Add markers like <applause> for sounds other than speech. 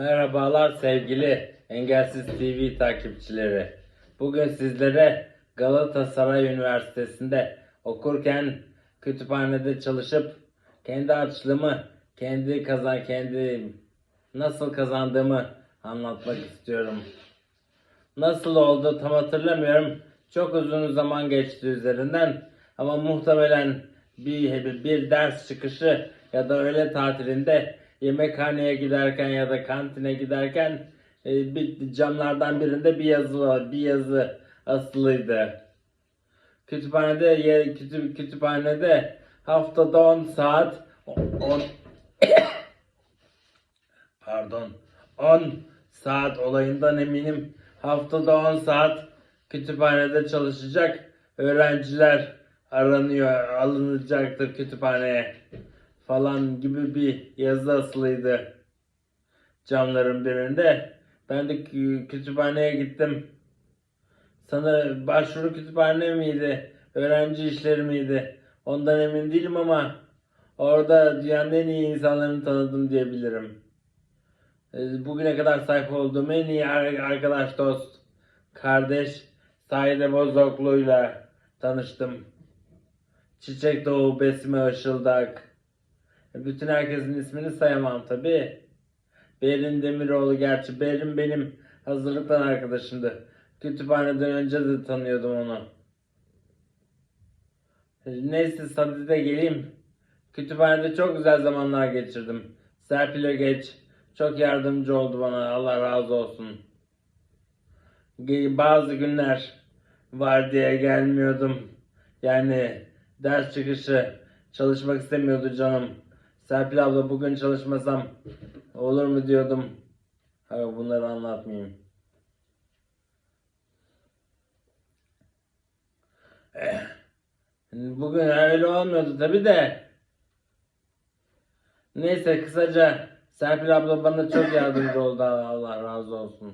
Merhabalar sevgili Engelsiz TV takipçileri. Bugün sizlere Galatasaray Üniversitesi'nde okurken kütüphanede çalışıp kendi harçlığımı kendi kazan kendi nasıl kazandığımı anlatmak istiyorum. Nasıl oldu tam hatırlamıyorum. Çok uzun zaman geçti üzerinden ama muhtemelen bir, bir ders çıkışı ya da öğle tatilinde yemekhaneye giderken ya da kantine giderken e, bir camlardan birinde bir yazı var, bir yazı asılıydı. Kütüphanede ye- kütü- kütüphanede haftada 10 saat 10 <coughs> pardon 10 saat olayından eminim. Haftada 10 saat kütüphanede çalışacak öğrenciler aranıyor, alınacaktır kütüphaneye falan gibi bir yazı asılıydı camların birinde. Ben de kü- kütüphaneye gittim. Sana başvuru kütüphane miydi? Öğrenci işleri miydi? Ondan emin değilim ama orada dünyanın en iyi insanlarını tanıdım diyebilirim. Ee, Bugüne kadar sahip olduğum en iyi ar- arkadaş, dost, kardeş Saide Bozoklu'yla tanıştım. Çiçek Doğu, Besme Işıldak. Bütün herkesin ismini sayamam tabi. Berin Demiroğlu gerçi. Berin benim hazırlıktan arkadaşımdı. Kütüphaneden önce de tanıyordum onu. Neyse Sadide geleyim. Kütüphanede çok güzel zamanlar geçirdim. Serpil geç. Çok yardımcı oldu bana. Allah razı olsun. Bazı günler var diye gelmiyordum. Yani ders çıkışı çalışmak istemiyordu canım. Serpil abla bugün çalışmasam olur mu diyordum. Hayır bunları anlatmayayım. Eh, Bugün öyle olmuyordu tabi de. Neyse kısaca Serpil abla bana çok yardımcı oldu. Allah razı olsun.